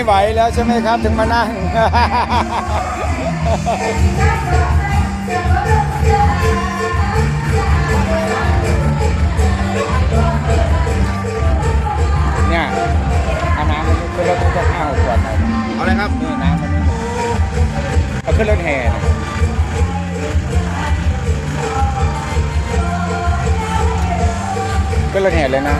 ไม่ไหวแล้วใช่ไหมครับ ถึงมานั่ง เนี่ยเอาน้ำมันขึ้นรถจะห้าหกขวดหน่อยเอาเลยครับนี่น้ำมันเอาขึ้นรถแห่หน่อยขึ้นรถแห่เลยนะ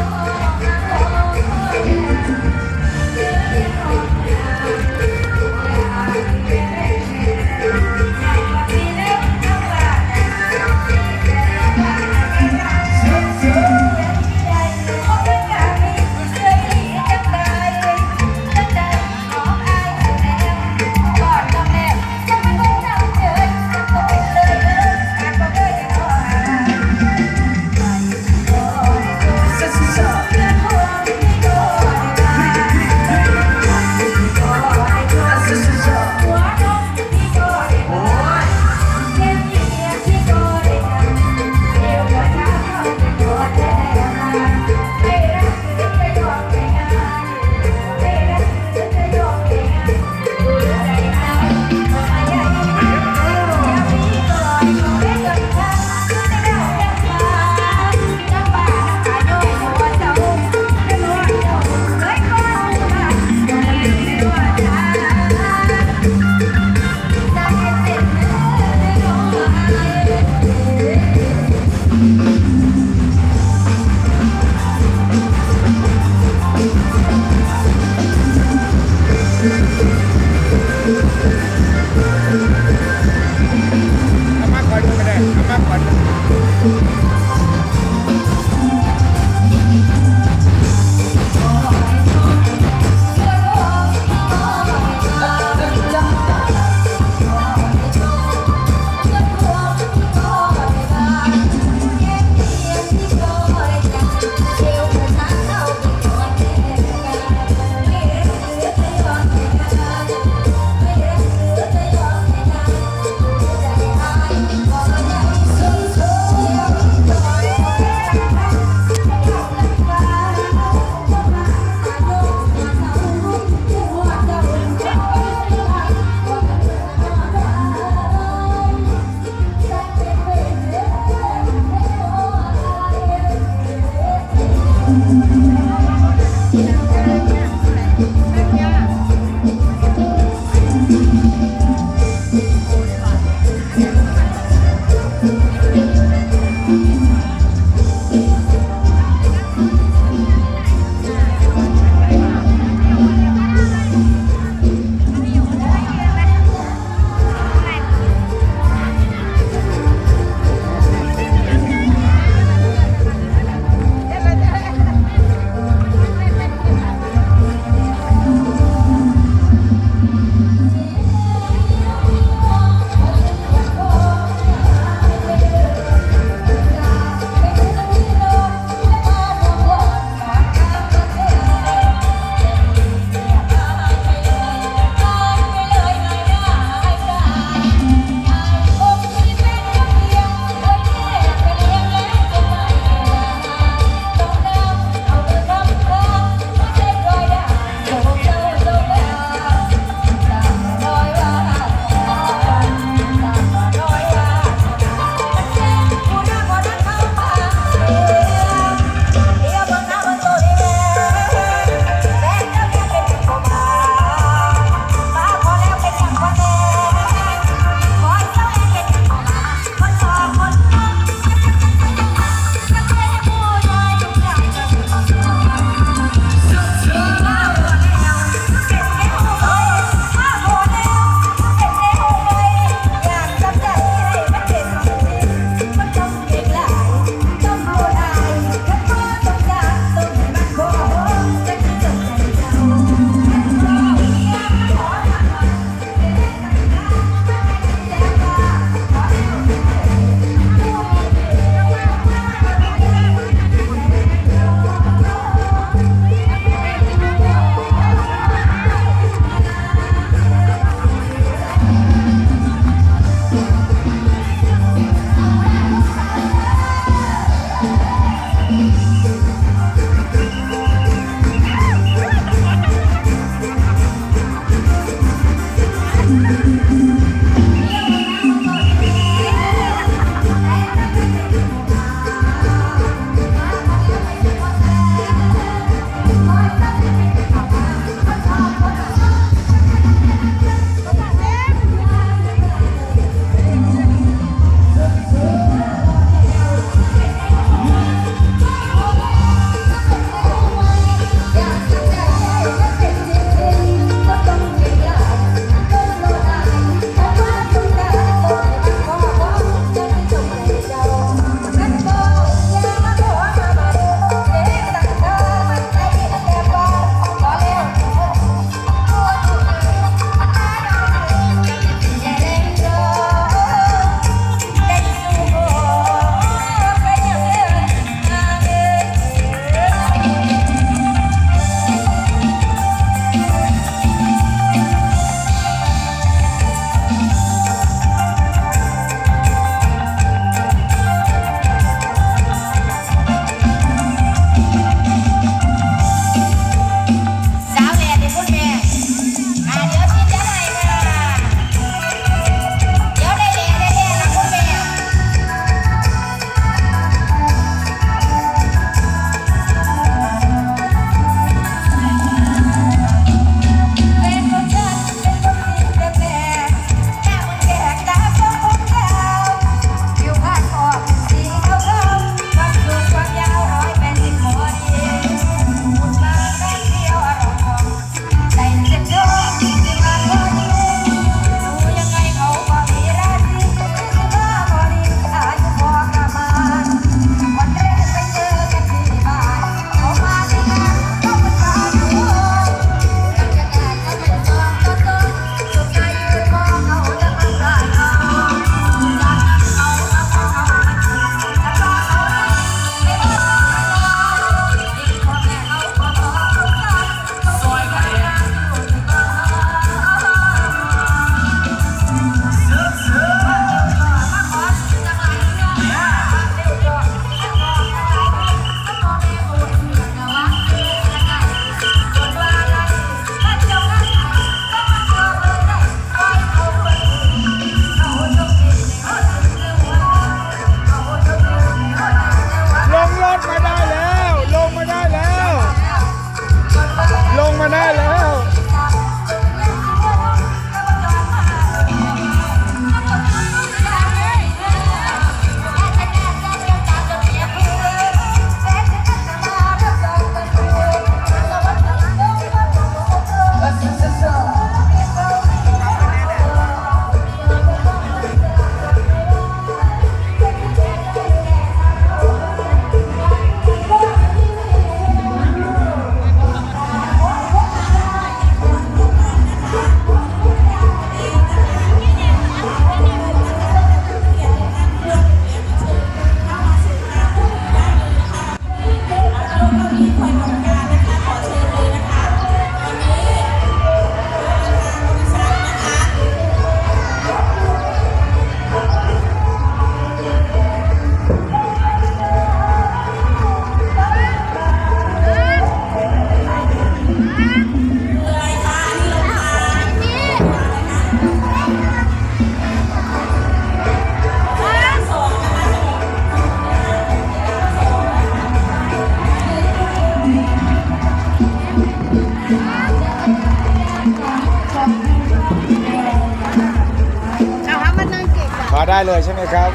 ได้เลยใช่ไหมครับ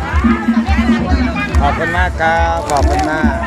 ขอบคุณมากครับ ขอบคุณมาก